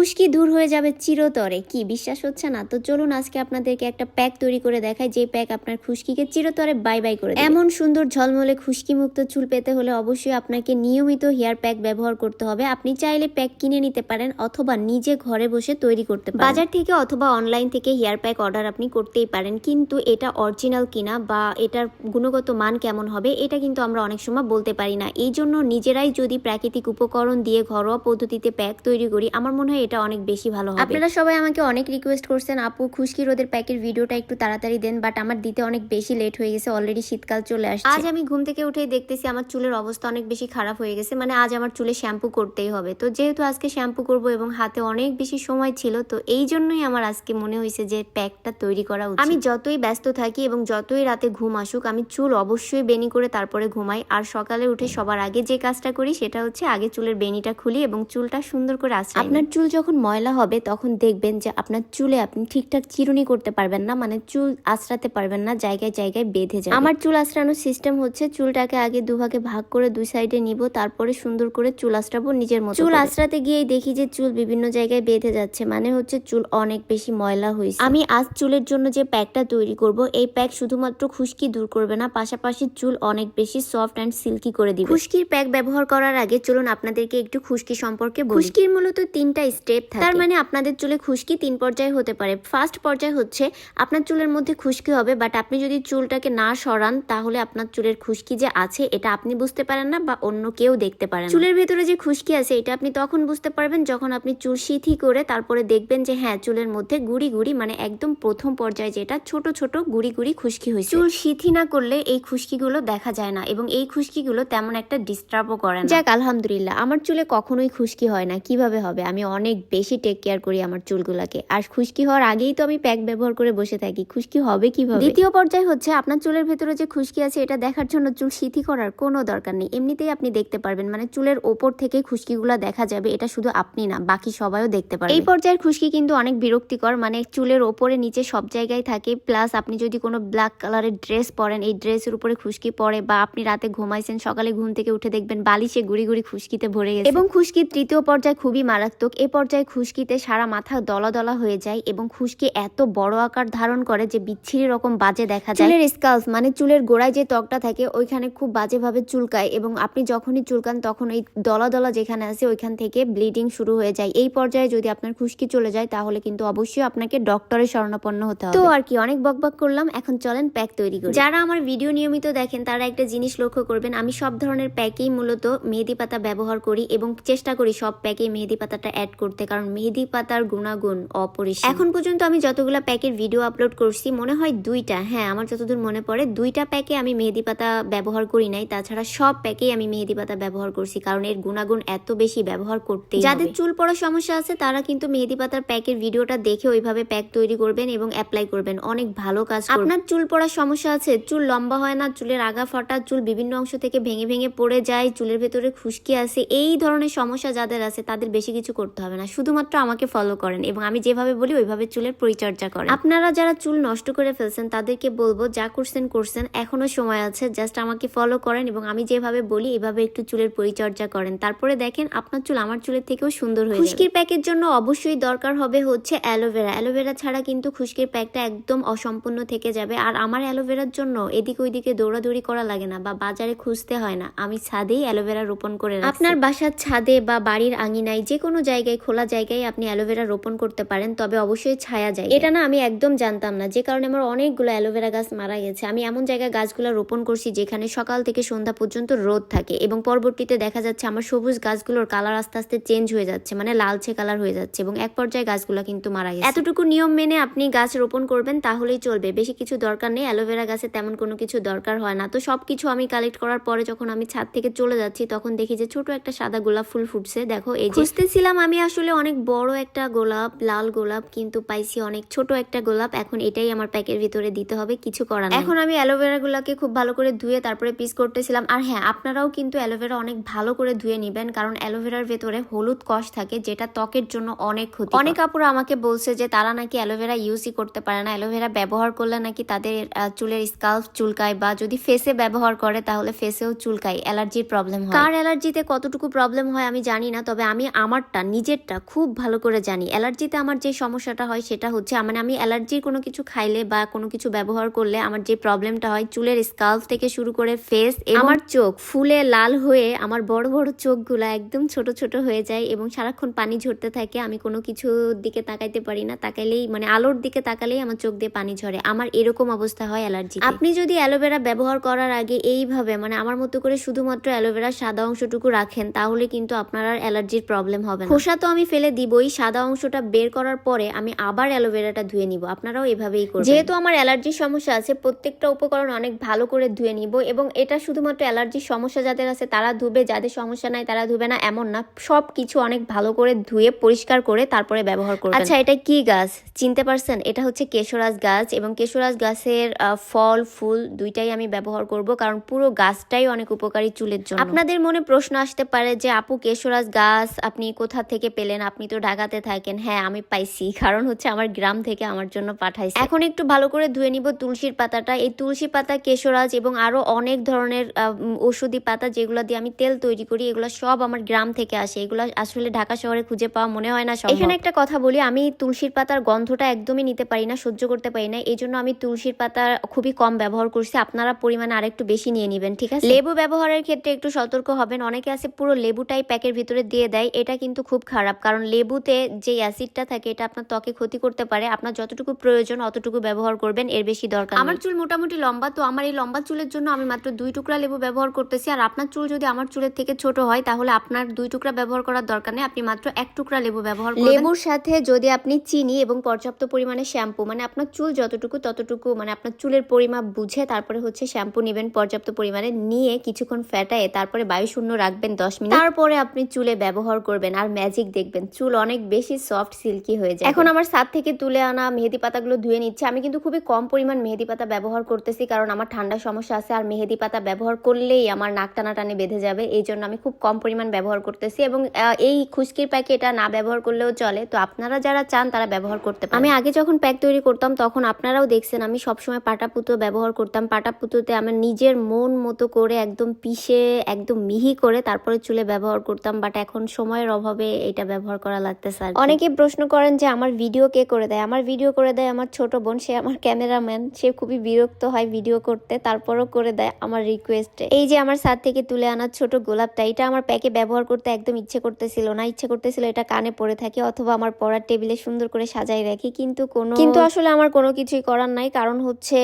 খুশকি দূর হয়ে যাবে চিরতরে। কি বিশ্বাস হচ্ছে না? তো চলুন আজকে আপনাদেরকে একটা প্যাক তৈরি করে দেখায় যে প্যাক আপনার খুশকিকে চিরতরে বাই বাই করে এমন সুন্দর ঝলমলে খুশকি মুক্ত চুল পেতে হলে অবশ্যই আপনাকে নিয়মিত হেয়ার প্যাক ব্যবহার করতে হবে। আপনি চাইলে প্যাক কিনে নিতে পারেন অথবা নিজে ঘরে বসে তৈরি করতে পারেন। বাজার থেকে অথবা অনলাইন থেকে হেয়ার প্যাক অর্ডার আপনি করতেই পারেন। কিন্তু এটা অরিজিনাল কিনা বা এটার গুণগত মান কেমন হবে, এটা কিন্তু আমরা অনেক সময় বলতে পারি না। এই জন্য নিজেরাই যদি প্রাকৃতিক উপকরণ দিয়ে ঘরোয়া পদ্ধতিতে প্যাক তৈরি করি, আমার মনে হয় এটা অনেক বেশি ভালো হবে। আপনারা সবাই আমাকে অনেক রিকোয়েস্ট করছেন আপু খুশকি রোদের প্যাকের ভিডিওটা একটু তাড়াতাড়ি দেন বাট আমার দিতে অনেক বেশি লেট হয়ে গেছে অলরেডি শীতকাল চলে আসছে। আজ আমি ঘুম থেকে উঠেই দেখতেছি আমার চুলের অবস্থা অনেক বেশি খারাপ হয়ে গেছে মানে আজ আমার চুলে শ্যাম্পু করতেই হবে। তো যেহেতু আজকে শ্যাম্পু করব এবং হাতে অনেক বেশি সময় ছিল তো এই জন্যই আমার আজকে মনে হয়েছে যে প্যাকটা তৈরি করা উচিত। আমি যতই ব্যস্ত থাকি এবং যতই রাতে ঘুম আসুক আমি চুল অবশ্যই বেনি করে তারপরে ঘুমাই আর সকালে উঠে সবার আগে যে কাজটা করি সেটা হচ্ছে আগে চুলের বেনিটা খুলি এবং চুলটা সুন্দর করে আশ্রয় আপনার চুল যখন ময়লা হবে তখন দেখবেন যে আপনার চুলে আপনি ঠিকঠাক চিরুনি করতে পারবেন না মানে চুল আশ্রাতে পারবেন না জায়গায় জায়গায় বেঁধে যায় আমার চুল আশ্রানোর সিস্টেম হচ্ছে চুলটাকে আগে দুভাগে ভাগ করে দুই সাইডে নিব তারপরে সুন্দর করে চুল আশ্রাবো নিজের মতো চুল আশ্রাতে গিয়েই দেখি যে চুল বিভিন্ন জায়গায় বেঁধে যাচ্ছে মানে হচ্ছে চুল অনেক বেশি ময়লা হয়েছে আমি আজ চুলের জন্য যে প্যাকটা তৈরি করব এই প্যাক শুধুমাত্র খুশকি দূর করবে না পাশাপাশি চুল অনেক বেশি সফট অ্যান্ড সিল্কি করে দিবে। খুশকির প্যাক ব্যবহার করার আগে চলুন আপনাদেরকে একটু খুশকি সম্পর্কে খুশকির মূলত তিনটা স্টেপ থাকে তার মানে আপনাদের চুলে খুশকি তিন পর্যায়ে হতে পারে। ফার্স্ট পর্যায় হচ্ছে আপনার চুলের মধ্যে খুশকি হবে বাট আপনি যদি চুলটাকে না সরান তাহলে আপনার চুলের খুশকি যে আছে এটা আপনি বুঝতে পারেন না বা অন্য কেউ দেখতে পারেন চুলের ভেতরে যে খুশকি আছে এটা আপনি তখন বুঝতে পারবেন যখন আপনি চুল সিথি করে তারপরে দেখবেন যে হ্যাঁ চুলের মধ্যে গুড়ি গুড়ি মানে একদম প্রথম পর্যায়ে যেটা ছোট ছোট গুড়ি গুড়ি খুশকি হয়েছে। চুল সিথি না করলে এই খুশকিগুলো দেখা যায় না এবং এই খুশকিগুলো তেমন একটা ডিস্টার্বও করে না। যাক আলহামদুলিল্লাহ আমার চুলে কখনোই খুশকি হয় না কীভাবে হবে? আমি অনেক বেশি টেক কেয়ার করি আমার চুলগুলাকে। আর খুশকি হওয়ার আগেই তো আমি প্যাক ব্যবহার করে বসে থাকি। খুশকি হবে কীভাবে? দ্বিতীয় পর্যায়ে হচ্ছে আপনার চুলের ভেতরে যে খুশকি আছে, এটা দেখার জন্য চুল সিথি করার কোনো দরকার নেই। এমনিতেই আপনি দেখতে পারবেন মানে চুলের ওপর থেকে খুশকিগুলো দেখা যাবে, এটা শুধু আপনি না, বাকি সবাইও দেখতে পারবে। এই পর্যায়ের খুশকি কিন্তু অনেক বিরক্তিকর মানে চুলের ওপরে নিচে সব জায়গায় থাকে। প্লাস আপনি যদি কোনো ব্ল্যাক কালারের ড্রেস পরেন, এই ড্রেসের উপরে খুশকি পড়ে বা আপনি রাতে ঘুমাইছেন, সকালে ঘুম থেকে উঠে দেখবেন বালিশে গুড়ি গুড়ি খুশকিতে ভরে গেছে। এবং খুশকির তৃতীয় পর্যায়ে খুবই মারাত্মক। এ পর্যায়ে খুশকিতে সারা মাথা দলা দলা হয়ে যায় এবং খুশকি এত বড় আকার ধারণ করে যে বিচ্ছিরি রকম বাজে দেখা যায়। চুলের স্কালস মানে চুলের গোড়ায় যে ত্বকটা থাকে ওইখানে খুব বাজেভাবে চুলকায় এবং আপনি যখনই চুলকান তখন ওই দলা দলা যেখানে আছে ওইখান থেকে ব্লিডিং শুরু হয়ে যায়। এই পর্যায়ে যদি আপনার খুশকি চলে যায় তাহলে কিন্তু অবশ্যই আপনাকে ডক্টরের শরণাপন্ন হতে হবে। তো আর কি অনেক বকবক করলাম এখন চলেন প্যাক তৈরি করি। যারা আমার ভিডিও নিয়মিত দেখেন তারা একটা জিনিস লক্ষ্য করবেন আমি সব ধরনের প্যাকেই মূলত মেহেদি পাতা ব্যবহার করি এবং চেষ্টা করি সব প্যাকে মেহেদি পাতাটা অ্যাড করতে। কারণ মেহেদি পাতার গুণাগুণ অপরিসীম। এখন পর্যন্ত আমি যতগুলা প্যাকের ভিডিও আপলোড করছি মনে হয় দুইটা হ্যাঁ আমার যতদূর মনে পড়ে দুইটা প্যাকে আমি মেহেদি পাতা ব্যবহার করি নাই তাছাড়া সব প্যাকেই আমি মেহেদি পাতা ব্যবহার করছি কারণ এর গুণাগুণ এত বেশি ব্যবহার করতে যাদের চুল পড়ার সমস্যা আছে তারা কিন্তু মেহেদি পাতার প্যাকের ভিডিওটা দেখে ওইভাবে প্যাক তৈরি করবেন এবং অ্যাপ্লাই করবেন। অনেক ভালো কাজ আপনার চুল পড়ার সমস্যা আছে চুল লম্বা হয় না চুলের আগা ফাটা চুল বিভিন্ন অংশ থেকে ভেঙে ভেঙে পড়ে যায় চুলের ভেতরে খুশকি আছে এই ধরনের সমস্যা যাদের আছে তাদের বেশি কিছু করতে হবে না। শুধুমাত্র আমাকে ফলো করেন এবং আমি যেভাবে বলি ওইভাবে চুলের পরিচর্যা করেন। আপনারা যারা চুল নষ্ট করে ফেলছেন, তাদেরকে বলব, যা করছেন করছেন, এখনও সময় আছে জাস্ট আমাকে ফলো করেন এবং আমি যেভাবে বলি, এভাবে একটু চুলের পরিচর্যা করেন। তারপরে দেখেন, আপনার চুল আমার চুলের থেকেও সুন্দর হয়ে খুশকির প্যাকের জন্য অবশ্যই দরকার হবে হচ্ছে অ্যালোভেরা অ্যালোভেরা ছাড়া কিন্তু খুশকির প্যাকটা একদম অসম্পূর্ণ থেকে যাবে। আর আমার অ্যালোভেরার জন্য এদিক ওইদিকে দৌড়াদৌড়ি করা লাগে না বা বাজারে খুঁজতে হয় না। আমি ছাদেই অ্যালোভেরা রোপণ করে। আপনার বাসার ছাদে বা বাড়ির আঙিনায় যে কোনো জায়গায় খোলা জায়গায় আপনি অ্যালোভেরা রোপণ করতে পারেন, তবে অবশ্যই ছায়া যায়। এটা না আমি একদম জানতাম না, যে কারণে আমার অনেকগুলো অ্যালোভেরা গাছ মারা গেছে। আমি এমন জায়গায় গাছগুলো রোপণ করছি যেখানে সকাল থেকে সন্ধ্যা পর্যন্ত রোদ থাকে এবং পরবর্তীতে দেখা যাচ্ছে আমার সবুজ গাছগুলোর কালার আস্তে আস্তে চেঞ্জ হয়ে যাচ্ছে মানে লালচে কালার হয়ে যাচ্ছে এবং এক পর্যায়ে গাছগুলো কিন্তু মারা গেছে। এতটুকু নিয়ম মেনে আপনি গাছ রোপণ করবেন, তাহলেই চলবে। বেশি কিছু দরকার নেই অ্যালোভেরা গাছে তেমন কোনো কিছু দরকার হয় না। তো সব কিছু আমি কালেক্ট করার পরে যখন আমি ছাদ থেকে চলে যাচ্ছি, তখন দেখি যে ছোট একটা সাদা গোলাপ ফুল ফুটছে। দেখো, এই যে খুঁজতেছিলাম আমি আসলে অনেক বড় একটা গোলাপ লাল গোলাপ কিন্তু পাইছি অনেক ছোট একটা গোলাপ। এখন এটাই আমার প্যাকের ভিতরে দিতে হবে কিছু করার। এখন আমি অ্যালোভেরা গুলাকে খুব ভালো করে ধুয়ে তারপরে পিস করতেছিলাম। আর হ্যাঁ আপনারাও কিন্তু অ্যালোভেরা অনেক ভালো করে ধুয়ে নিবেন কারণ অ্যালোভেরার ভেতরে হলুদ কষ থাকে যেটা ত্বকের জন্য অনেক ক্ষতি অনেক আপুরা আমাকে বলছে যে তারা নাকি অ্যালোভেরা ইউজই করতে পারে না। অ্যালোভেরা ব্যবহার করলে নাকি তাদের চুলের স্কাল্প চুলকায় বা যদি ফেসে ব্যবহার করে তাহলে ফেসেও চুলকায় অ্যালার্জির প্রবলেম হয়। কার অ্যালার্জিতে কতটুকু প্রবলেম হয় আমি জানি না তবে আমি আমারটা নিজেরটা ব্যাপারটা খুব ভালো করে জানি। অ্যালার্জিতে আমার যে সমস্যাটা হয় সেটা হচ্ছে মানে আমি অ্যালার্জির কোনো কিছু খাইলে বা কোনো কিছু ব্যবহার করলে আমার যে প্রবলেমটা হয় চুলের স্কাল্প থেকে শুরু করে ফেস আমার চোখ ফুলে লাল হয়ে আমার বড় বড় চোখগুলো একদম ছোট ছোট হয়ে যায় এবং সারাক্ষণ পানি ঝরতে থাকে আমি কোনো কিছুর দিকে তাকাইতে পারি না। তাকাইলেই মানে আলোর দিকে তাকালেই আমার চোখ দিয়ে পানি ঝরে। আমার এরকম অবস্থা হয় অ্যালার্জি আপনি যদি অ্যালোভেরা ব্যবহার করার আগে এইভাবে মানে আমার মতো করে শুধুমাত্র অ্যালোভেরার সাদা অংশটুকু রাখেন তাহলে কিন্তু আপনার আর অ্যালার্জির প্রবলেম হবে খোসা তো আমি ফেলে দিবই সাদা অংশটা বের করার পরে আমি আবার অ্যালোভেরাটা ধুয়ে নিব। আপনারাও এভাবেই করবেন। যেহেতু আমার অ্যালার্জির সমস্যা আছে প্রত্যেকটা উপকরণ অনেক ভালো করে ধুয়ে নিব এবং এটা শুধুমাত্র অ্যালার্জির সমস্যা যাদের আছে তারা ধুবে যাদের সমস্যা নাই তারা ধুবে না এমন না। সব কিছু অনেক ভালো করে ধুয়ে পরিষ্কার করে তারপরে ব্যবহার করবেন। আচ্ছা এটা কি গাছ? চিনতে পারছেন? এটা হচ্ছে কেশরাজ গাছ এবং কেশরাজ গাছের আহ, ফল ফুল দুইটাই আমি ব্যবহার করব কারণ পুরো গাছটাই অনেক উপকারী চুলের জন্য। আপনাদের মনে প্রশ্ন আসতে পারে যে আপু কেশরাজ গাছ আপনি কোথা থেকে পেলেন আপনি তো ঢাকাতে থাকেন। হ্যাঁ আমি পাইছি। কারণ হচ্ছে আমার গ্রাম থেকে আমার জন্য পাঠাইছে। এখন একটু ভালো করে ধুয়ে নিব তুলসীর পাতাটা। এই তুলসী পাতা কেশরাজ এবং আরও অনেক ধরনের উম, পাতা যেগুলো দিয়ে আমি তেল তৈরি করি এগুলো সব আমার গ্রাম থেকে আসে। এগুলো আসলে ঢাকা শহরে খুঁজে পাওয়া মনে হয় না। এখানে একটা কথা বলি আমি তুলসীর পাতার গন্ধটা একদমই নিতে পারি না সহ্য করতে পারি না। এই জন্য আমি তুলসীর পাতা খুবই কম ব্যবহার করছি। আপনারা পরিমাণে আরেকটু বেশি নিয়ে নেবেন ঠিক আছে? লেবু ব্যবহারের ক্ষেত্রে একটু সতর্ক হবেন। অনেকে আছে পুরো লেবুটাই প্যাকের ভিতরে দিয়ে দেয় এটা কিন্তু খুব খারাপ। কারণ লেবুতে যে অ্যাসিডটা থাকে এটা আপনার ত্বকে ক্ষতি করতে পারে। আপনার যতটুকু প্রয়োজন অতটুকু ব্যবহার করবেন এর বেশি দরকার আমার চুল মোটামুটি লম্বা তো আমার এই লম্বা চুলের জন্য আমি মাত্র দুই টুকরা লেবু ব্যবহার করতেছি। আর আপনার চুল যদি আমার চুলের থেকে ছোট হয় তাহলে আপনার দুই টুকরা ব্যবহার করার দরকার নেই। আপনি মাত্র এক টুকরা লেবু ব্যবহার করবেন। লেবুর সাথে যদি আপনি চিনি এবং পর্যাপ্ত পরিমাণে শ্যাম্পু মানে আপনার চুল যতটুকু ততটুকু মানে আপনার চুলের পরিমাপ বুঝে তারপরে হচ্ছে শ্যাম্পু নেবেন পর্যাপ্ত পরিমাণে নিয়ে কিছুক্ষণ ফ্যাটায়ে তারপরে বায়ু শূন্য রাখবেন দশ মিনিট। তারপরে আপনি চুলে ব্যবহার করবেন। আর ম্যাজিক দেখবেন। চুল অনেক বেশি সফট সিল্কি হয়ে যায় এখন আমার সাত থেকে তুলে আনা মেহেদি পাতাগুলো ধুয়ে নিচ্ছে। আমি কিন্তু খুবই কম পরিমাণ মেহেদি পাতা ব্যবহার করতেছি কারণ আমার ঠান্ডা সমস্যা আছে আর মেহেদি পাতা ব্যবহার করলেই আমার নাক টানাটানি বেঁধে যাবে। এই জন্য আমি খুব কম পরিমাণ ব্যবহার করতেছি এবং এই খুশকির প্যাকে এটা না ব্যবহার করলেও চলে। তো আপনারা যারা চান তারা ব্যবহার করতে পারেন। আমি আগে যখন প্যাক তৈরি করতাম তখন আপনারাও দেখছেন আমি সবসময় পাটাপুতো ব্যবহার করতাম। পাটাপুতোতে আমার নিজের মন মতো করে একদম পিষে একদম মিহি করে তারপরে চুলে ব্যবহার করতাম বাট এখন সময়ের অভাবে এটা ব্যবহার করা লাগতেছে আর অনেকে প্রশ্ন করেন যে আমার ভিডিও কে করে দেয়? আমার ভিডিও করে দেয় আমার ছোট বোন সে আমার ক্যামেরাম্যান সে খুবই বিরক্ত হয় ভিডিও করতে তারপরও করে দেয় আমার রিকোয়েস্টে এই যে আমার সাথ থেকে তুলে আনা ছোট গোলাপটা এটা আমার প্যাকে ব্যবহার করতে একদম ইচ্ছে করতেছিল না। ইচ্ছে করতেছিল এটা কানে পড়ে থাকে অথবা আমার পড়ার টেবিলে সুন্দর করে সাজাই রাখি কিন্তু কোনো কিন্তু আসলে আমার কোনো কিছুই করার নাই কারণ হচ্ছে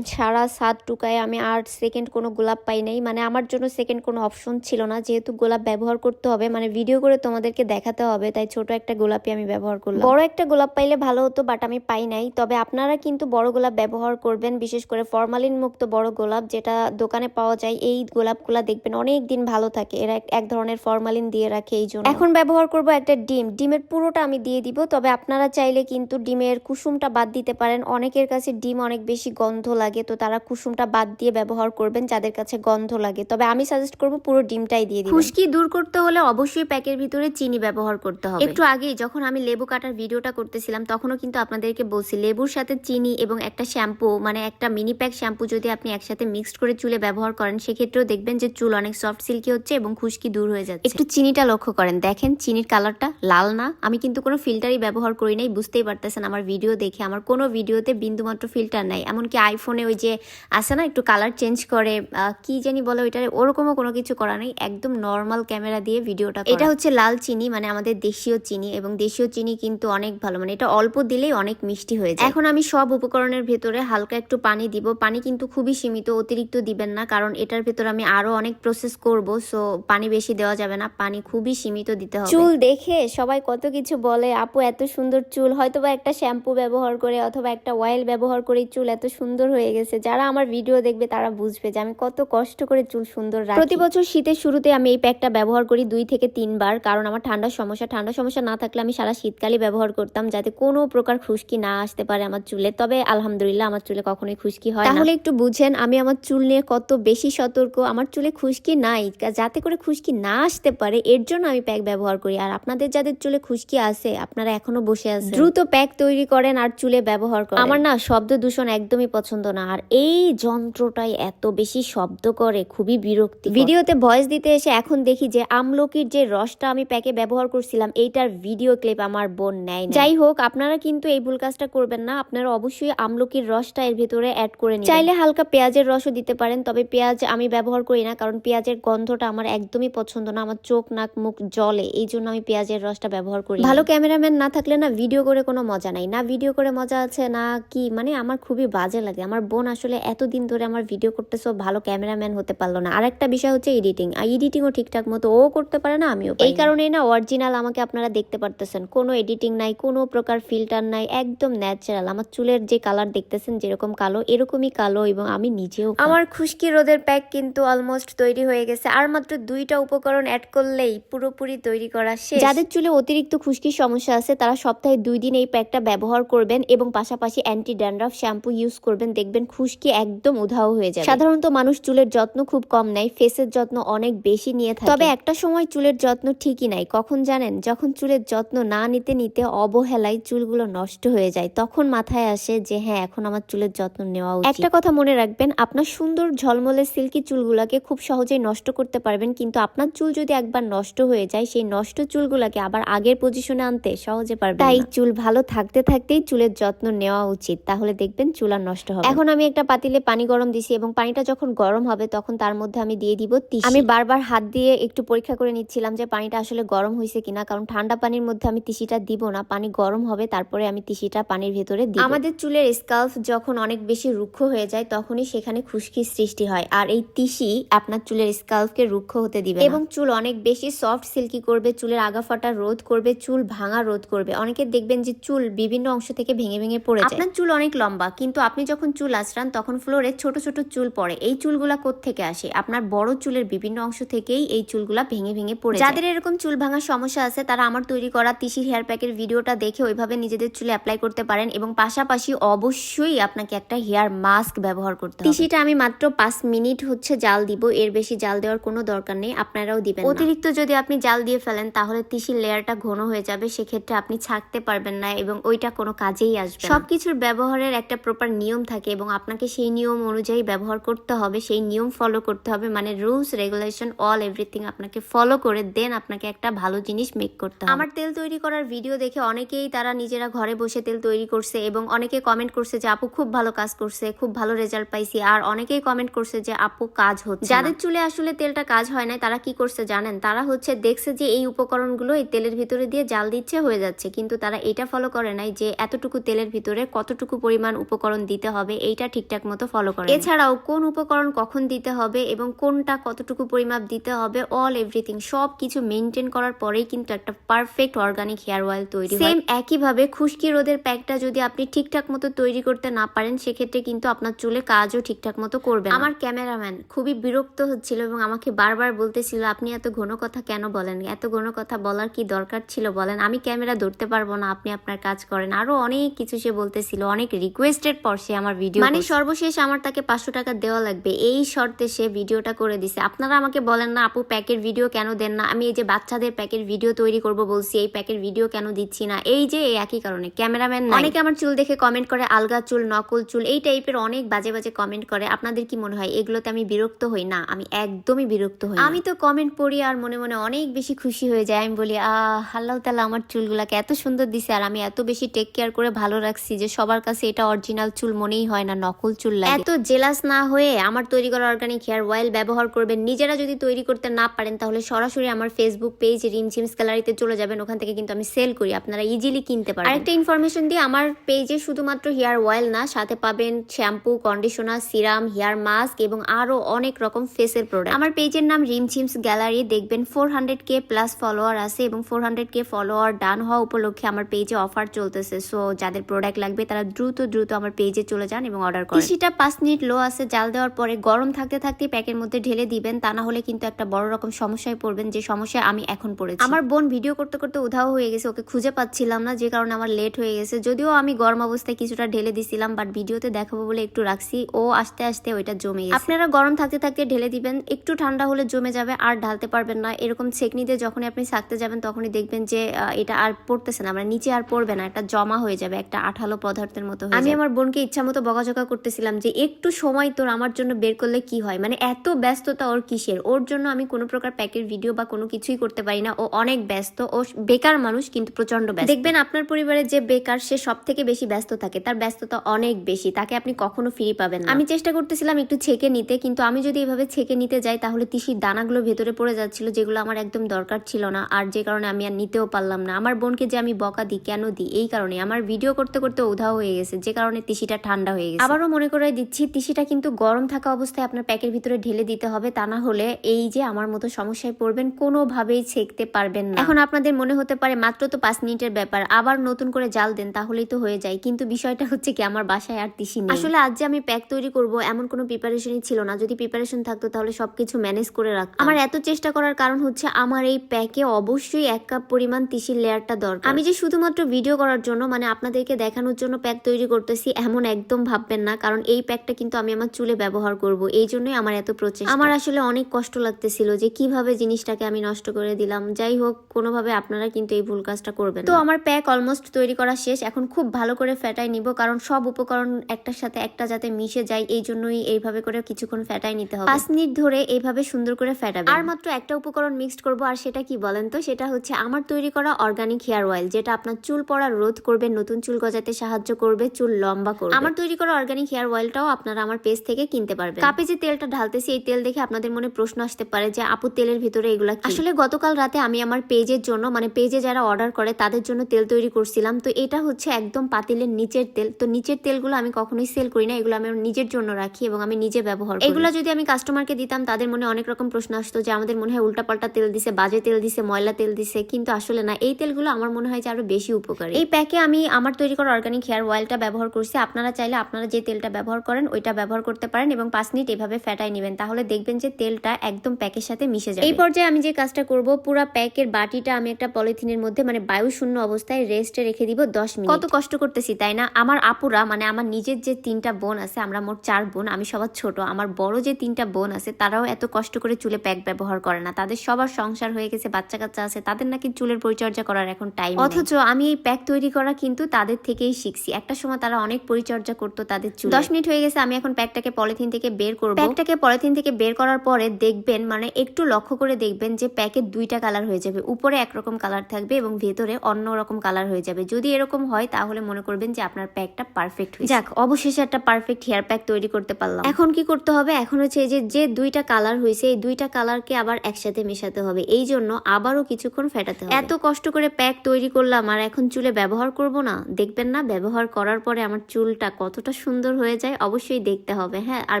সারা সাত টুকায় আমি আর সেকেন্ড কোনো গোলাপ পাই নাই। মানে আমার জন্য সেকেন্ড কোনো অপশন ছিল না। যেহেতু গোলাপ ব্যবহার করতে হবে মানে ভিডিও করে তোমাদেরকে দেখাতে হবে। তাই ছোট একটা গোলাপই আমি ব্যবহার করলাম। বড় একটা গোলাপ পাইলে ভালো হতো বাট আমি পাই নাই। তবে আপনারা কিন্তু বড় গোলাপ ব্যবহার করবেন বিশেষ করে ফরমালিন মুক্ত বড় গোলাপ যেটা দোকানে পাওয়া যায় এই গোলাপগুলা দেখবেন অনেক দিন ভালো থাকে। এরা এক- ধরনের ফরমালিন দিয়ে রাখে এই জন্য। এখন ব্যবহার করব একটা ডিম। ডিমের পুরোটা আমি দিয়ে দিব তবে আপনারা চাইলে কিন্তু ডিমের কুসুমটা বাদ দিতে পারেন। অনেকের কাছে ডিম অনেক বেশি গন্ধ লাগে তো তারা কুসুমটা বাদ দিয়ে ব্যবহার করবেন যাদের কাছে গন্ধ লাগে। তবে আমি সাজেস্ট করব পুরো ডিমটাই দিয়ে দিবেন। খুশকি দূর করতে হলে অবশ্যই প্যাকের ভিতরে চিনি ব্যবহার করতে হবে। একটু আগেই যখন আমি লেবু কাটার ভিডিওটা করতেছিলাম তখনও কিন্তু আপনাদেরকে বলছি লেবুর সাথে চিনি এবং একটা শ্যাম্পু মানে একটা মিনি প্যাক শ্যাম্পু যদি আপনি একসাথে মিক্সড করে চুলে ব্যবহার করেন সেক্ষেত্রেও দেখবেন যে চুল অনেক সফট সিল্কি হচ্ছে এবং খুশকি দূর হয়ে যাচ্ছে। একটু চিনিটা লক্ষ্য করেন। দেখেন চিনির কালারটা লাল না। আমি কিন্তু কোনো ফিল্টারই ব্যবহার করি নাই বুঝতেই পারতেছেন আমার ভিডিও দেখে। আমার কোনো ভিডিওতে বিন্দুমাত্র ফিল্টার নাই। এমনকি আইফোনে ওই যে আসে না একটু কালার চেঞ্জ করে আহ, কি জানি বলে ওইটা ওরকমও কোনো কিছু করা নেই। একদম নর্মাল ক্যামেরা দিয়ে ভিডিওটা এটা হচ্ছে লাল চিনি মানে আমাদের দেশীয় চিনি এবং দেশীয় চিনি কিন্তু অনেক ভালো। মানে এটা অল্প দিলেই অনেক মিষ্টি হয়ে যায়। এখন আমি সব উপকরণের ভেতরে হালকা একটু পানি দিব। পানি কিন্তু খুবই সীমিত অতিরিক্ত দিবেন না কারণ এটার ভেতরে আমি আরও অনেক প্রসেস করব। সো পানি বেশি দেওয়া যাবে না। পানি খুবই সীমিত দিতে হবে। চুল দেখে সবাই কত কিছু বলে আপু এত সুন্দর চুল। হয়তো বা একটা শ্যাম্পু ব্যবহার করে অথবা একটা অয়েল ব্যবহার করে চুল এত সুন্দর হয়ে গেছে। যারা আমার ভিডিও দেখবে তারা বুঝবে যে আমি কত কষ্ট করে চুল সুন্দর রাখি। প্রতি বছর শীতের শুরুতে আমি এই প্যাকটা ব্যবহার করি দুই থেকে তিনবার কারণ আমার ঠান্ডার সমস্যা ঠান্ডা সমস্যা না থাকলে আমি সারা শীতকালই ব্যবহার করতাম যাতে কোনো প্রকার খুশকি না আসতে পারে আমার চুলে। তবে আলহামদুলিল্লাহ আমার চুলে কখনোই খুশকি হয় তাহলে একটু বুঝেন আমি আমার চুল নিয়ে কত বেশি সতর্ক আমার চুলে খুশকি নাই যাতে করে খুশকি না আসতে পারে এর জন্য আমি প্যাক ব্যবহার করি। আর আপনাদের যাদের চুলে খুশকি আছে আপনারা এখনও বসে আছেন। দ্রুত প্যাক তৈরি করেন আর চুলে ব্যবহার করেন। আমার না শব্দ দূষণ একদমই পছন্দ না আর এই যন্ত্রটাই এত বেশি শব্দ করে খুবই বিরক্তি ভিডিওতে ভয়েস দিতে এসে এখন দেখি যে আমলকির যে রসটা আমি প্যাকে ব্যবহার করছিলাম দিয়েছিলাম এইটার ভিডিও ক্লিপ আমার বোন নেয় যাই হোক আপনারা কিন্তু এই ভুল কাজটা করবেন না আপনারা অবশ্যই আমলকির রসটা এর ভিতরে অ্যাড করে নিন চাইলে হালকা পেঁয়াজের রসও দিতে পারেন তবে পেঁয়াজ আমি ব্যবহার করি না কারণ পেঁয়াজের গন্ধটা আমার একদমই পছন্দ না আমার চোখ নাক মুখ জলে এই জন্য আমি পেঁয়াজের রসটা ব্যবহার করি ভালো ক্যামেরাম্যান না থাকলে না ভিডিও করে কোনো মজা নাই। না ভিডিও করে মজা আছে না কি মানে আমার খুবই বাজে লাগে। আমার বোন আসলে এতদিন ধরে আমার ভিডিও করতেছো ভালো ক্যামেরাম্যান হতে পারল না। আর একটা বিষয় হচ্ছে এডিটিং আর এডিটিংও ঠিকঠাক মতো ও করতে পারে না আমিও এই কারণেই না অরিজিনাল আমাকে আপনারা দেখতে পারতেছেন। কোনো এডিটিং নাই কোনো প্রকার ফিল্টার নাই একদম ন্যাচারাল আমার চুলের যে কালার দেখতেছেন যেরকম কালো এরকমই কালো এবং আমি নিজেও আমার খুশকি রোদের প্যাক কিন্তু অলমোস্ট তৈরি হয়ে গেছে। আর মাত্র দুইটা উপকরণ অ্যাড করলেই পুরোপুরি তৈরি করা শেষ। যাদের চুলে অতিরিক্ত খুশকির সমস্যা আছে তারা সপ্তাহে দুই দিন এই প্যাকটা ব্যবহার করবেন এবং পাশাপাশি অ্যান্টি ড্যান্ড্রফ শ্যাম্পু ইউজ করবেন। দেখবেন খুশকি একদম উধাও হয়ে যায় সাধারণত মানুষ চুলের যত্ন খুব কম নেয় ফেসের যত্ন অনেক বেশি নিয়ে থাকে। তবে একটা সময় চুলের যত্ন ঠিকই নাই কখন জানেন? যখন চুলের যত্ন না নিতে নিতে অবহেলায় চুলগুলো নষ্ট হয়ে যায় তখন মাথায় আসে যে হ্যাঁ এখন আমার চুলের যত্ন নেওয়া উচিত। একটা কথা মনে রাখবেন আপনার সুন্দর ঝলমলে সিল্কি চুলগুলাকে খুব সহজেই নষ্ট করতে পারবেন কিন্তু আপনার চুল যদি একবার নষ্ট হয়ে যায় সেই নষ্ট চুলগুলাকে আবার আগের পজিশনে আনতে সহজে পারবেন তাই চুল ভালো থাকতে থাকতেই চুলের যত্ন নেওয়া উচিত তাহলে দেখবেন চুল আর নষ্ট হবে এখন আমি একটা পাতিলে পানি গরম দিছি এবং পানিটা যখন গরম হবে তখন তার মধ্যে আমি দিয়ে দিব তিসি। আমি বারবার হাত দিয়ে একটু পরীক্ষা করে নিচ্ছিলাম যে পানিটা আসলে গরম হয়েছে কিনা কারণ ঠান্ডা পানির মধ্যে আমি তিসিটা দিব না পানি গরম হবে তারপরে আমি তিসিটা পানির ভেতরে দিই আমাদের চুলের স্কাল্প যখন অনেক বেশি রুক্ষ হয়ে যায় তখনই সেখানে খুশকির সৃষ্টি হয় আর এই তিসি আপনার চুলের স্কাল্পকে রুক্ষ হতে দিবে এবং চুল অনেক বেশি সফট সিল্কি করবে চুলের আগা ফাটা রোধ করবে চুল ভাঙা রোধ করবে। অনেকে দেখবেন যে চুল বিভিন্ন অংশ থেকে ভেঙে ভেঙে পড়ে যায়। আপনার চুল অনেক লম্বা কিন্তু আপনি যখন চুল আঁচড়ান তখন ফ্লোরে ছোট ছোট চুল পড়ে। এই চুলগুলা থেকে আসে? আপনার বড় চুলের বিভিন্ন অংশ থেকেই এই চুলগুলা ভেঙে ভেঙে পড়ে। যাদের এরকম চুল ভাঙার সমস্যা আছে, তারা আমার তৈরি করা তিসির হেয়ার প্যাকের ভিডিওটা দেখে ওইভাবে নিজেদের চুলে অ্যাপ্লাই করতে পারেন এবং পাশাপাশি অবশ্যই আপনাকে একটা হেয়ার মাস্ক ব্যবহার করতে হবে তিসিটা আমি মাত্র পাঁচ মিনিট হচ্ছে জাল দিব, এর বেশি জাল দেওয়ার কোনো দরকার নেই, আপনারাও দিবেন অতিরিক্ত যদি আপনি জাল দিয়ে ফেলেন, তাহলে তিসির লেয়ারটা ঘন হয়ে যাবে, সেক্ষেত্রে আপনি ছাকতে পারবেন না এবং ওইটা কোনো কাজেই আসবে। সবকিছুর ব্যবহারের একটা প্রপার নিয়ম থাকে এবং আপনাকে সেই নিয়ম অনুযায়ী ব্যবহার করতে হবে, সেই নিয়ম ফলো করতে হবে মানে রুলস রেগুলেশন অল এভরিথিং আপনাকে ফলো করে দেন, আপনাকে একটা ভালো জিনিস মেক করতে আমার তেল তৈরি করার ভিডিও দেখে অনেকেই তারা নিজেরা ঘরে বসে তেল তৈরি করছে এবং অনেকে কমেন্ট করছে যে আপু খুব ভালো কাজ করছে খুব ভালো রেজাল্ট পাইছি। আর অনেকেই কমেন্ট করছে যে আপু কাজ হচ্ছে যাদের চুলে আসলে তেলটা কাজ হয় না তারা কি করছে জানেন? তারা হচ্ছে দেখছে যে এই উপকরণগুলো এই তেলের ভিতরে দিয়ে জাল দিচ্ছে হয়ে যাচ্ছে। কিন্তু তারা এটা ফলো করে নাই যে এতটুকু তেলের ভিতরে কতটুকু পরিমাণ উপকরণ দিতে হবে এইটা ঠিকঠাক মতো ফলো করে এছাড়াও কোন উপকরণ কখন দিতে হবে এবং কোনটা কতটুকু পরিমাপ দিতে হবে অল এভরিথিং সব কিছু মেনটেন করার পরেই কিন্তু একটা পারফেক্ট অর্গানিক হেয়ার অয়েল তৈরি সেম একইভাবে খুশকি রোদের প্যাকটা যদি আপনি ঠিকঠাক মতো তৈরি করতে না পারেন সেক্ষেত্রে কিন্তু আপনার চুলে কাজও ঠিকঠাক মতো করবে আমার ক্যামেরাম্যান খুবই বিরক্ত হচ্ছিল এবং আমাকে বারবার বলতেছিল আপনি এত ঘন কথা কেন বলেন? এত ঘন কথা বলার কি দরকার ছিল বলেন? আমি ক্যামেরা ধরতে পারব না আপনি আপনার কাজ করেন। আরও অনেক কিছু সে বলতেছিল অনেক রিকোয়েস্টেড পর সে আমার ভিডিও মানে সর্বশেষ আমার তাকে পাঁচশো টাকা দেওয়া লাগবে। এই শর্তে সে ভিডিওটা করে দিছে। আপনারা আমাকে বলেন না আপু প্যাকের ভিডিও কেন দেন না? আমি এই যে বাচ্চাদের প্যাকের ভিডিও তৈরি করব বলছি এই প্যাকের ভিডিও কেন দিচ্ছি না? এই যে এই একই কারণে। ক্যামেরাম্যান অনেকে আমার চুল দেখে কমেন্ট করে আলগা চুল নকল চুল এই টাইপের অনেক বাজে বাজে কমেন্ট করে। আপনাদের কি মনে হয়? এগুলোতে আমি বিরক্ত হই? না আমি একদমই বিরক্ত হই আমি তো কমেন্ট পড়ি আর মনে মনে অনেক বেশি খুশি হয়ে যায় আমি বলি আহ আল্লাহ তালা আমার চুলগুলাকে এত সুন্দর দিছে আর আমি এত বেশি টেক কেয়ার করে ভালো রাখছি যে সবার কাছে এটা অরিজিনাল চুল মনেই হয় না নকল চুল লাগে। এত জেলাস না হয়ে আমার তৈরি করা অর্গানিক হেয়ার অয়েল ব্যবহার করবেন। নিজেরা যদি তৈরি করতে না পারেন তাহলে সরাসরি আমার ফেসবুক পেজ রিমঝিমস গ্যালারিতে চলে যাবেন ওখান থেকে কিন্তু আমি সেল করি আপনারা ইজিলি কিনতে পারেন আরেকটা ইনফরমেশন দিয়ে আমার পেজে শুধুমাত্র হেয়ার অয়েল না সাথে পাবেন shampoo conditioner serum hair mask এবং আরও অনেক রকম ফেসের প্রোডাক্ট আমার পেজের নাম রিমঝিমস গ্যালারি দেখবেন four hundred K plus follower আছে এবং four hundred K follower done হওয়া উপলক্ষে আমার পেজে অফার চলতেছে। সো যাদের প্রোডাক্ট লাগবে তারা দ্রুত দ্রুত আমার পেজে চলে যান এবং অর্ডার করেন। সেটা পাঁচ মিনিট লো আছে জাল দেওয়ার পরে গরম থাকতে থাকতে প্যাকের মধ্যে ঢেলে দিবেন তা না হলে কিন্তু একটা বড় রকম সমস্যায় পড়বেন যে সমস্যায় আমি এখন পড়েছি। আমার বোন ভিডিও করতে করতে উধাও হয়ে গেছে ওকে খুঁজে পাচ্ছিলাম না যে কারণে আমার লেট হয়ে গেছে। যদিও আমি গরম অবস্থায় কিছুটা ঢেলে দিছিলাম বাট ভিডিওতে দেখাবো বলে একটু রাখছি। ও আস্তে আস্তে ওইটা জমে গেছে। আপনারা গরম থাকতে থাকতে ঢেলে দিবেন একটু ঠান্ডা হলে জমে যাবে আর ঢালতে পারবেন না। এরকম ছেকনি দিয়ে যখনই আপনি থাকতে যাবেন তখনই দেখবেন যে এটা আর পড়তেছে না মানে নিচে আর পড়বে না এটা জমা হয়ে যাবে একটা আঠালো পদার্থের মতো আমি আমার বোনকে ইচ্ছা মতো বকাঝকা করতেছিলাম যে একটু সময় তোর আমার জন্য বের করলে কি হয়? মানে এত ব্যস্ততা ওর কিসের? ওর জন্য আমি কোনো প্রকার প্যাকের ভিডিও বা কোনো কিছুই করতে পারি না। ও অনেক ব্যস্ত ও বেকার মানুষ কিন্তু প্রচণ্ড ব্যস্ত। দেখবেন আপনার পরিবারে যে বেকার সে সব থেকে বেশি ব্যস্ত থাকে। তার ব্যস্ততা অনেক বেশি। তাকে আপনি কখনো ফ্রি পাবেন আমি চেষ্টা করতেছিলাম একটু ছেঁকে নিতে কিন্তু আমি যদি এভাবে ছেঁকে নিতে যাই তাহলে তিসির দানাগুলো ভেতরে পড়ে যাচ্ছিল যেগুলো আমার একদম দরকার ছিল না আর যে কারণে আমি আর নিতেও পারলাম না। আমার বোনকে যে আমি বকা দিই কেন দিই? এই কারণে। আমার ভিডিও করতে করতে উধাও হয়ে গেছে। যে কারণে তিসিটা ঠান্ডা হয়ে গেছে। আবারও মনে করে দিচ্ছি তিসিটা কিন্তু গরম থাকা অবস্থায় আপনার প্যাকের ভিতরে ঢেলে দিতে হবে। তা না হলে এই যে আমার মতো সমস্যায় পড়বেন কোনোভাবেই ছেঁকতে পারবেন না। এখন আপনাদের মনে হতে পারে মাত্র তো পাঁচ মিনিটের ব্যাপার আবার নতুন করে জাল দেন তাহলেই তো হয়ে যায়। কিন্তু বিষয়টা হচ্ছে কি আমার বাসায় আর তিসি নেই। আসলে আজ যে আমি প্যাক তৈরি করব এমন কোনো প্রিপারেশনই ছিল না। যদি প্রিপারেশন থাকতো তাহলে সবকিছু ম্যানেজ করে রাখতাম। আমার এত চেষ্টা করার কারণ হচ্ছে আমার এই প্যাকে অবশ্যই এক কাপ পরিমাণ তিসির লেয়ারটা দরকার। আমি যে শুধুমাত্র ভিডিও করার জন্য মানে আপনাদেরকে দেখানোর জন্য প্যাক তৈরি করতেছি এমন একদম ভাববেন না। কারণ এই প্যাকটা কিন্তু আমি আমার চুলে ব্যবহার করব। এই জন্যই আমার এত প্রচেষ্টা। আমার আসলে অনেক কষ্ট লাগতেছিল যে কীভাবে জিনিসটাকে আমি নষ্ট করে দিলাম। যাই হোক কোনোভাবে আপনারা কিন্তু এই ভুল কাজটা করবেন তো আমার প্যাক অলমোস্ট তৈরি করা শেষ। এখন খুব ভালো করে ফেটাই নিব কারণ সব উপকরণ একটার সাথে একটা যাতে মিশে যায় এই জন্যই এইভাবে করে কিছুক্ষণ ফেটাই নিতে হবে। পাঁচ মিনিট ধরে এইভাবে সুন্দর করে ফেটাবে আর মাত্র একটা উপকরণ মিক্সড করব আর সেটা কি বলেন তো? সেটা হচ্ছে আমার তৈরি করা অর্গানিক হেয়ার অয়েল যেটা আপনার চুল পড়া রোধ করবে নতুন চুল গজাতে সাহায্য করবে চুল লম্বা করবে। আমার তৈরি করা অর্গানিক হেয়ার অয়েলটাও আপনারা আমার পেজ থেকে কিনতে পারবেন। কাপে যে তেলটা ঢালতেছি এই তেল দেখে আপনাদের মনে প্রশ্ন আসতে পারে যে আপু তেলের ভিতরে এগুলা আসলে গতকাল রাতে আমি আমার পেজের জন্য মানে পেজে যারা অর্ডার করে, তাদের জন্য তেল তৈরি করছিলাম। তো এটা হচ্ছে একদম পাতিলের নিচের তেল। তো নিচের তেলগুলো আমি কখনোই সেল করি না, এগুলো আমি নিজের জন্য রাখি এবং আমি নিজে ব্যবহার করি। এগুলো যদি আমি কাস্টমারকে দিতাম, তাদের মনে অনেক রকম প্রশ্ন আসতো যে আমাদের মনে হয় উল্টাপাল্টা তেল দিছে, বাজে তেল দিছে, ময়লা তেল দিছে, কিন্তু আসলে না। এই তেলগুলো আমার মনে হয় যে আরও বেশি উপকারী। এই প্যাকে আমি আমার তৈরি করা অর্গানিক হেয়ার অয়েলটা ব্যবহার করছি। আপনারা চাইলে আপনারা যে তেলটা ব্যবহার করেন, ওইটা ব্যবহার করতে পারেন এবং পাঁচ মিনিট এভাবে ফেটাই নেবেন। তাহলে দেখবেন যে তেলটা একদম প্যাকের সাথে মিশে যাবে। এই পর্যায়ে আমি যে কাজটা করব, পুরো প্যাকের বাটিটা আমি একটা পলিথিনের মধ্যে মানে বায়ু শূন্য অবস্থায় রেস্টে রেখে দিব দশ মিনিট। কত কষ্ট করতেছি তাই না? আমার আপুরা মানে আমার নিজের যে তিনটা বোন আছে আমরা মোট চার বোন আমি সবার ছোট আমার বড় যে তিনটা বোন আছে তারাও এত কষ্ট করে চুলে প্যাক ব্যবহার করে না। তাদের সবার সংসার হয়ে গেছে বাচ্চা কাচ্চা আছে তাদের নাকি চুলের পরিচর্যা করার এখন টাইম অথচ আমি এই প্যাক তৈরি করা কিন্তু তাদের থেকেই শিখছি। একটা সময় তারা অনেক পরিচর্যা করতো তাদের চুল। দশ মিনিট হয়ে গেছে আমি এখন প্যাকটাকে পলিথিন থেকে বের করব। প্যাকটাকে পলিথিন থেকে বের করার পরে দেখবেন মানে একটু লক্ষ্য করে দেখবেন যে প্যাকের দুইটা কালার হয়ে যাবে। উপরে একরকম কালার থাকবে এবং ভেতরে অন্য রকম কালার হয়ে যাবে। যদি এরকম হয় তাহলে মনে করবেন যে আপনার প্যাকটা পারফেক্ট হয়েছে। যাক অবশেষে একটা পারফেক্ট হেয়ার প্যাক তৈরি করতে পারলাম। এখন কি করতে হবে? এখন হচ্ছে যে যে দুইটা কালার হয়েছে এই দুইটা কালারকে আবার একসাথে মেশাতে হবে। এই জন্য আবারও কিছুক্ষণ ফেটাতে হবে। এত কষ্ট করে প্যাক তৈরি করলাম আর এখন চুলে ব্যবহার করব না। দেখবেন না ব্যবহার করার পরে আমার চুলটা কতটা সুন্দর হয়ে যায় অবশ্যই দেখতে হবে হ্যাঁ? আর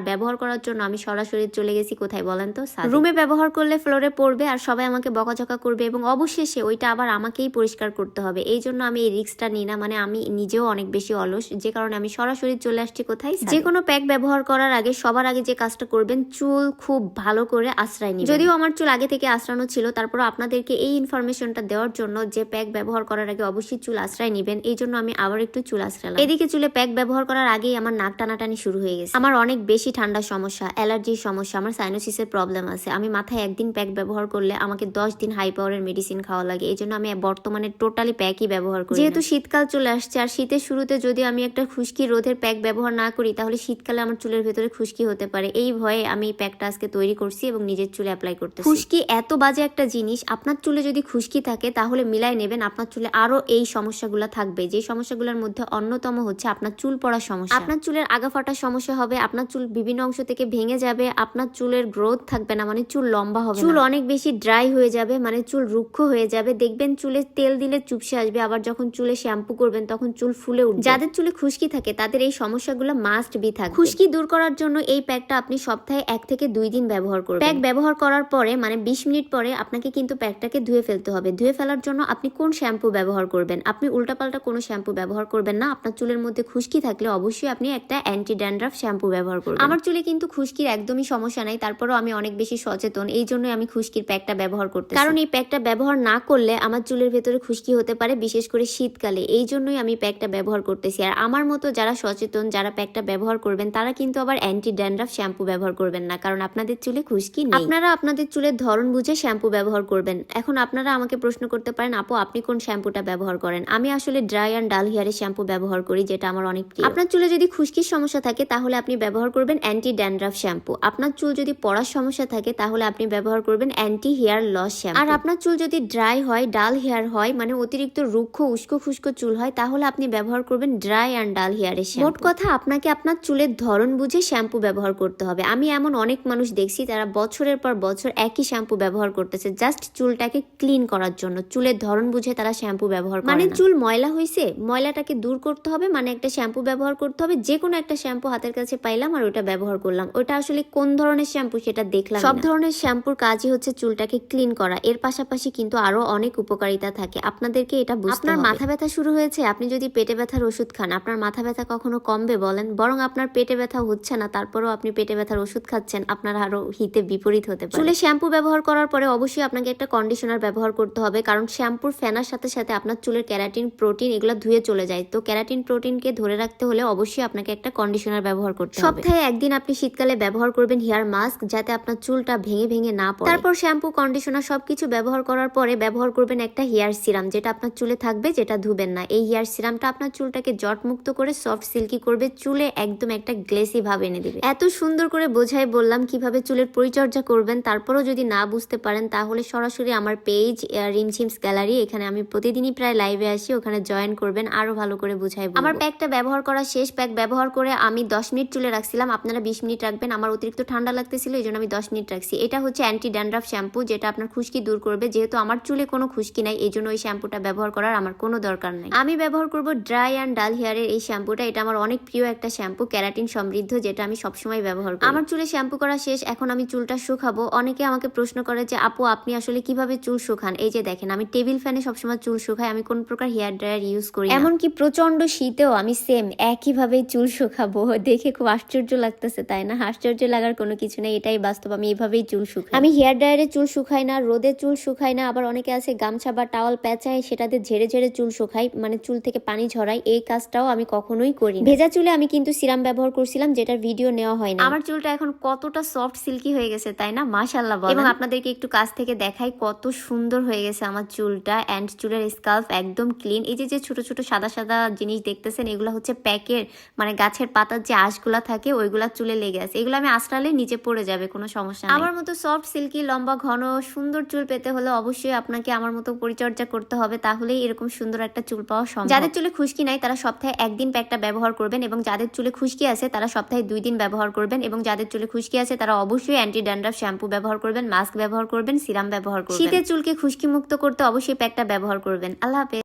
ব্যবহার করার জন্য আমি সরাসরি চলে গেছি কোথায় বলেন তো? রুমে ব্যবহার করলে ফ্লোরে পড়বে আর সবাই আমাকে বকাঝকা করবে এবং অবশেষে ওইটা আবার আমাকেই পরিষ্কার করতে হবে। এই জন্য আমি এই রিস্কটা নিই না মানে আমি নিজেও অনেক বেশি অলস। যে কারণে আমি সরাসরি চলে আসছি কোথায়? যে কোনো প্যাক ব্যবহার করার আগে সবার আগে যে কাজটা করবেন চুল খুব ভালো করে আশ্রয় নিন যদিও আমার চুল আগে থেকে আশ্রানো ছিল তারপর আপনাদেরকে এই ইনফরমেশনটা দেওয়ার জন্য যে প্যাক ব্যবহার করার আগে অবশ্যই চুল আশ্রয় নিবেন এই জন্য আমি আবার একটু চুল আশ্রালাম। এদিকে চুলে প্যাক ব্যবহার করার আগেই আমার নাক টানাটানি শুরু হয়ে গেছে। আমার অনেক বেশি ঠান্ডার সমস্যা অ্যালার্জির সমস্যা আমার সাইনোসিসের প্রবলেম আছে। আমি মাথায় একদিন প্যাক ব্যবহার করলে আমাকে দশ দিন হাই পাওয়ারের মেডিসিন খাওয়া লাগে এই জন্য আমি বর্তমানে টোটালি প্যাকই ব্যবহার করি যেহেতু শীতকাল চলে আসছে আর শীতের শুরুতে যদি আমি একটা খুশকি রোধের প্যাক ব্যবহার না করি তাহলে শীতকালে আমার চুলের ভেতরে খুশকি হতে পারে। এই ভয়ে আমি এই প্যাকটা আজকে তৈরি করছি এবং নিজের চুলে অ্যাপ্লাই করতে খুশকি এত বাজে একটা জিনিস আপনার চুলে যদি খুশকি থাকে তাহলে মিলাই নেবেন আপনার চুলে আরও এই সমস্যাগুলো থাকবে। যে সমস্যাগুলোর মধ্যে অন্যতম হচ্ছে আপনার চুল পড়ার সমস্যা। আপনার চুলের আগা ফাটার সমস্যা হবে আপনার চুল বিভিন্ন অংশ থেকে ভেঙে যাবে আপনার চুলের গ্রোথ থাকবে না মানে চুল লম্বা হবে চুল অনেক বেশি ড্রাই হয়ে যাবে মানে চুল রুক্ষ হয়ে যাবে, দেখবেন চুলে তেল দিলে চুপসে আসবে, আবার যখন চুলে শ্যাম্পু করবেন তখন চুল ফুলে উঠবে। যাদের চুলে খুশকি থাকে, তাদের এই সমস্যাগুলো মাস্ট বি থাকে। খুশকি দূর করার জন্য এই প্যাকটা আপনি সপ্তাহে এক থেকে দুই দিন ব্যবহার করবেন। প্যাক ব্যবহার করার পরে মানে বিশ মিনিট পরে, আপনাকে কিন্তু প্যাকটাকে ধুয়ে ফেলতে হবে। ধুয়ে ফেলার জন্য আপনি কোন শ্যাম্পু ব্যবহার করবেন? আপনি উল্টাপাল্টা কোনো শ্যাম্পু ব্যবহার করবেন না। আপনার চুলের মধ্যে খুশকি থাকলে অবশ্যই আপনি একটা অ্যান্টি ড্যান্ড্রাফ শ্যাম্পু ব্যবহার করবেন। আমার চুলে কিন্তু খুশকির একদমই সমস্যা নাই, তারপরেও আমি অনেক বেশি সচেতন। এই জন্যই আমি খুশকির প্যাকটা ব্যবহার করতে কারণ এই প্যাকটা ব্যবহার না করলে আমার চুলের ভেতরে খুশকি হতে পারে, বিশেষ করে শীতকালে। এই জন্যই আমি প্যাকটা ব্যবহার করতেছি। আর আমার মতো যারা সচেতন, যারা প্যাকটা ব্যবহার করবেন, তারা কিন্তু আবার অ্যান্টি ড্যান্ড্রাফ শ্যাম্পু ব্যবহার করবেন না। কারণ আপনাদের চুলে খুশকি নেই। আপনারা আপনাদের চুলের ধরন বুঝে শ্যাম্পু ব্যবহার করবেন। এখন আপনারা আমাকে প্রশ্ন করতে পারেন, আপু, আপনি কোন শ্যাম্পুটা ব্যবহার করেন? আমি আসলে ড্রাই অ্যান্ড ডাল হেয়ারের শ্যাম্পু ব্যবহার করি, যেটা আমার অনেক প্রিয়। আপনার চুলে যদি খুশকির সমস্যা থাকে, তাহলে আপনি ব্যবহার করবেন অ্যান্টি ড্যান্ড্রাফ শ্যাম্পু। আপনার চুল যদি পড়ার সমস্যা থাকে, তাহলে আপনি ব্যবহার করবেন অ্যান্টি হেয়ার লস শ্যাম্পু। আর আপনার চুল যদি ড্রাই হয় ডাল হেয়ার হয় মানে অতিরিক্ত রুক্ষ উস্কো খুস্কো চুল হয় তাহলে আপনি ব্যবহার করবেন ড্রাই অ্যান্ড ডাল হেয়ারের শ্যাম্পু মোট কথা আপনাকে আপনার চুলের ধরন বুঝে শ্যাম্পু ব্যবহার করতে হবে। আমি এমন অনেক মানুষ দেখছি তারা বছরের পর বছর একই শ্যাম্পু ব্যবহার করতেছে জাস্ট চুলটাকে ক্লিন করার জন্য। চুলের ধরন বুঝে তারা শ্যাম্পু ব্যবহার মানে চুল ময়লা হয়েছে ময়লাটাকে দূর করতে হবে মানে একটা শ্যাম্পু ব্যবহার করতে হবে যে কোনো একটা শ্যাম্পু হাতের কাছে পাইলাম আর ওটা ব্যবহার করলাম। ওটা আসলে কোন ধরনের শ্যাম্পু সেটা দেখলাম সব ধরনের শ্যাম্পুর কাজই হচ্ছে চুলটাকে ক্লিন করা। এর পাশাপাশি কিন্তু আরও অনেক উপকারিতা থাকে। আপনাদেরকে এটা বুঝতে আপনার মাথা ব্যথা শুরু হয়েছে আপনি যদি পেটে ব্যথার ওষুধ খান আপনার মাথা ব্যথা কখনো কমবে বলেন? বরং আপনার পেটে ব্যথা হচ্ছে না তারপরেও আপনি পেটে ব্যথার ওষুধ খাচ্ছেন আপনার আরও হিতে বিপরীত হতে পারে। চুলে শ্যাম্পু ব্যবহার করার পরে অবশ্যই আপনাকে একটা কন্ডিশনার ব্যবহার করতে হবে কারণ শ্যাম্পুর ফেনার সাথে সাথে আপনার চুলের ক্যারাটিন প্রোটিন এগুলো ধুয়ে চলে যায়। তো ক্যারাটিন প্রোটিনকে ধরে রাখতে হলে অবশ্যই আপনাকে একটা কন্ডিশনার ব্যবহার করতে হবে। সপ্তাহে একদিন আপনি শীতকালে ব্যবহার করবেন হেয়ার মাস্ক যাতে আপনার চুলটা ভেঙে ভেঙে না পড়ে। তারপর শ্যাম্পু কন্ডিশনার সবকিছু ব্যবহার করার পরে ব্যবহার করবেন একটা হেয়ার সিরাম, যেটা আপনার চুলে থাকবে, যেটা ধুবেন না। এই হেয়ার সিরামটা আপনার চুলটাকে জটমুক্ত করে সফট সিল্কি করবে, চুলে একদম একটা গ্লেসি ভাব এনে দেবে। এত সুন্দর করে বোঝাই বললাম কীভাবে চুলের পরিচর্যা করবেন, তারপরও যদি না বুঝতে পারেন, তাহলে সরাসরি আমার পেজ রিমঝিমস গ্যালারি, এখানে আমি প্রতিদিনই প্রায় লাইভে আসি, ওখানে জয়েন করবেন আরও ভালো করে বুঝাই। আমার প্যাকটা ব্যবহার করা শেষ প্যাক ব্যবহার করে আমি দশ মিনিট চুলে রাখছিলাম, আপনারা বিশ মিনিট রাখবেন, আমার অতিরিক্ত ঠান্ডা লাগতেছিল এই জন্য আমি দশ মিনিট রাখছি। এটা হচ্ছে অ্যান্টি ড্যান্ড্রাফ শ্যাম্পু যেটা আপনার খুশকি দূর করবে, যেহেতু আমার চুলে কোনো খুশকি নাই এই জন্য ওই শ্যাম্পুটা ব্যবহার করার আমার কোনো দরকার নাই। আমি ব্যবহার করব ড্রাই অ্যান্ড ডাল হেয়ারের এই শ্যাম্পুটা এটা আমার অনেক প্রিয় একটা শ্যাম্পু ক্যারাটিন সমৃদ্ধ যেটা আমি সবসময় ব্যবহার করি। আমার চুলে শ্যাম্পু করা শেষ এখন আমি চুলটা শুকাবো। অনেকে আমাকে প্রশ্ন করে যে আপু আপনি আসলে কীভাবে চুল শুকান? এই যে দেখেন আমি টেবিল ফ্যানে সবসময় চুল শুকাই আমি কোন প্রকার হেয়ার ড্রায়ার ইউজ করি। এমনকি প্রচণ্ড শীতেও আমি সেম একইভাবেই চুল শুকাবো। দেখে খুব আশ্চর্য লাগতেছে তাই না? আশ্চর্য লাগার কোনো কিছু নেই এটাই বাস্তব আমি এভাবেই চুল শুকাই। আমি হেয়ার ড্রায়ারে চুল শুকাই না রোদে চুল শুকাই না আবার অনেকে আছে গামছা বা টাওয়াল পেঁচায় সেটাতে ঝেড়ে ঝেড়ে চুল শুকাই মানে চুল থেকে পানি ঝরাই এই কাজটাও আমি কখনোই করি না। ভেজা চুলে আমি কিন্তু সিরাম ব্যবহার করছিলাম যেটার ভিডিও নেওয়া হয় না আমার চুলটা এখন কতটা সফট সিল্কি হয়ে গেছে তাই না? মাশাল্লাহ এবং আপনাদেরকে একটু কাছ থেকে দেখাই কত সুন্দর হয়ে গেছে আমার চুলটা অ্যান্ড চুলের স্কাল্প একদম ক্লিন এই যে যে ছোট ছোট সাদা সাদা জিনিস দেখতেছেন এগুলো হচ্ছে প্যাকের মানে গাছের পাতার যে আঁশগুলা থাকে ওইগুলা চুলে লেগে আছে। এগুলো আমি আঁচড়ালে নিচে পড়ে যাবে কোনো সমস্যা নেই। আমার মতো সফট সিল্কি লম্বা ঘন সুন্দর চুল পেতে হলে অবশ্যই আপনাকে আমার মতো পরিচর্যা করতে হবে তাহলেই এরকম সুন্দর একটা চুল পাওয়া সম্ভব। যাদের চুলে খুশকি নাই তারা সপ্তাহে একদিন প্যাকটা ব্যবহার করবেন এবং যাদের চুলে খুশকি আছে তারা সপ্তাহে দুই দিন ব্যবহার করবেন এবং যাদের চুলে খুশকি আছে তারা অবশ্যই অ্যান্টি ড্যান্ড্রাফ শ্যাম্পু ব্যবহার করবেন মাস্ক ব্যবহার করবেন সিরাম ব্যবহার করবেন। শীতের চুলকে খুশকি মুক্ত করতে অবশ্যই প্যাকটা ব্যবহার করবেন। আল্লাহ হাফেজ।